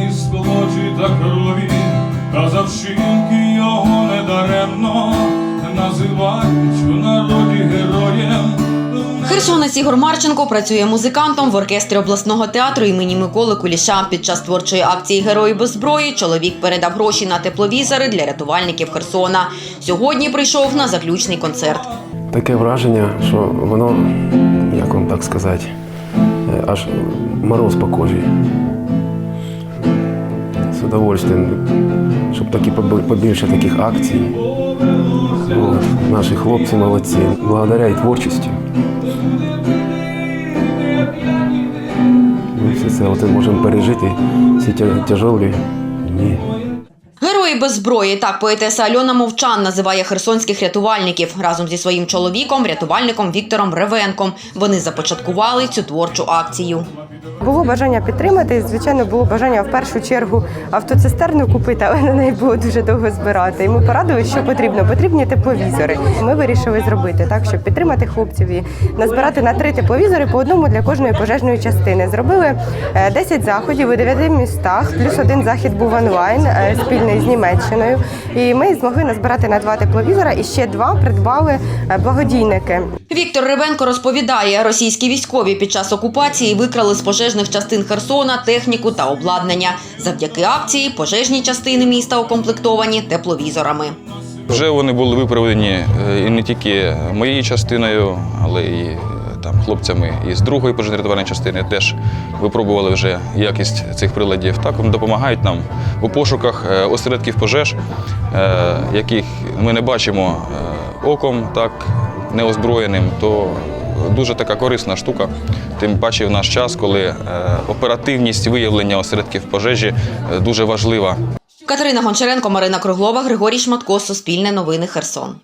із плоті та крові, та за вчинки його недаремно називають в народі героєм. Херсонець Ігор Марченко працює музикантом в оркестрі обласного театру імені Миколи Куліша. Під час творчої акції Герої без зброї чоловік передав гроші на тепловізори для рятувальників Херсона. Сьогодні прийшов на заключний концерт. Таке враження, що воно як вам так сказати, е, аж мороз по кожі. З удовольствием, щоб такі побільше таких акцій. От. Наші хлопці молодці, благодаря і творчості. Ми все це можемо пережити, всі тя- тяжелі дні. Герої без зброї так поетеса Альона Мовчан називає херсонських рятувальників разом зі своїм чоловіком, рятувальником Віктором Ревенком. Вони започаткували цю творчу акцію. Було бажання підтримати, звичайно, було бажання в першу чергу автоцистерну купити, але на неї було дуже довго збирати. І ми порадили, що потрібно. Потрібні тепловізори. Ми вирішили зробити так, щоб підтримати хлопців і назбирати на три тепловізори по одному для кожної пожежної частини. Зробили е, 10 заходів у 9 містах, плюс один захід був онлайн е, спільний з Німеччиною. І ми змогли назбирати на два тепловізора і ще два придбали е, благодійники. Віктор Ревенко розповідає, російські військові під час окупації викрали з пожежних частин Херсона техніку та обладнання. Завдяки акції пожежні частини міста укомплектовані тепловізорами. Вже вони були виправлені е, і не тільки моєю частиною, але е, там хлопцями із другої пожежно-рятувальної частини теж випробували вже якість цих приладів. Так вони допомагають нам у пошуках е, осередків пожеж, е, яких ми не бачимо е, оком, так неозброєним. То дуже така корисна штука. Тим паче в наш час, коли оперативність виявлення осередків пожежі дуже важлива. Катерина Гончаренко, Марина Круглова, Григорій Шматко, Суспільне новини Херсон.